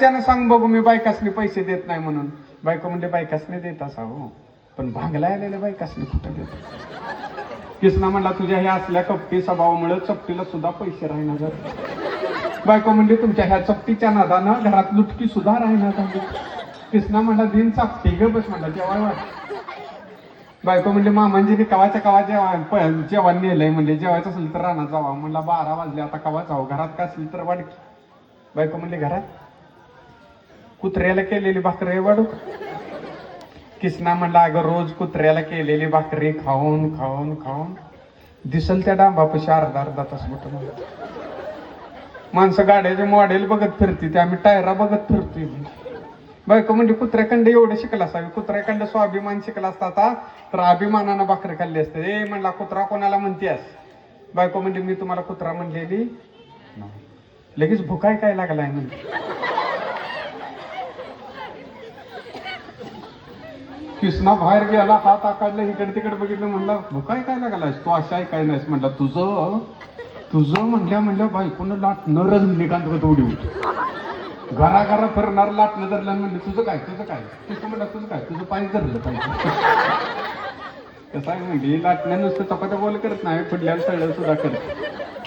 त्यानं सांग बघू मी बायकासनी पैसे देत नाही म्हणून. बायको म्हणजे बायकासने देत असा हो. पण भांगला आलेल्या बायकासने कुठं देत? किसना म्हणला तुझ्या ह्या असल्या कपटी स्वभावामुळे चपटीला सुद्धा पैसे राहणार जर. बायको म्हणजे तुमच्या ह्या चपटीच्या नादानं घरात लुटकी सुद्धा राहणार झाली. किसना म्हणला दिन चापटी ग बस म्हणला जेव्हा बायको म्हणजे मामांजीने कवाच्या कवा जेव्हा प- जेवण नेलंय म्हणजे जेवायचं असेल तर राहणार जावा. म्हणला बारा वाजले आता कवा जाऊ? घरात का असेल तर वाढ बायको म्हणले घरात? कुत्र्याला केलेली भाकरी वाढू. किसना म्हणला अगं रोज कुत्र्याला केलेली भाकरी खाऊन खाऊन खाऊन दिसल त्या डांबापाशी अर्धा अर्धा तास मोठं माणसं गाड्याचे मॉडेल बघत फिरते ते आम्ही टायरा बघत फिरतोय. बायको म्हणजे कुत्र्याखंड एवढं शिकला असावे कुत्र्याखंड स्वाभिमान शिकला असता आता तर अभिमानानं भाकरी खाल्ली असते. ए म्हणला कुत्रा कोणाला म्हणतेस बायको म्हणजे मी तुम्हाला कुत्रा म्हणलेली. लगेच भुकाय काय लागलाय? म्हणजे किसना बाहेर गेला हात आकाडला इकडे तिकडे बघितलं म्हणला भुकाय काय लागलायस? तू अशा काय नाहीस? म्हटलं तुझं तुझं म्हणल्या म्हणल्या बायकोनं लाट न निकांत उडी होती घरा घरा फिरणार लाटणं धरलं म्हणलं तुझं काय तुझं काय? तुझं म्हणलं तुझं काय तुझं पाय धरलं पाहिजे. कसं आहे म्हणजे लाटण्या नुसतं चपात्या बोल करत नाही पुढल्या सगळं सुद्धा करत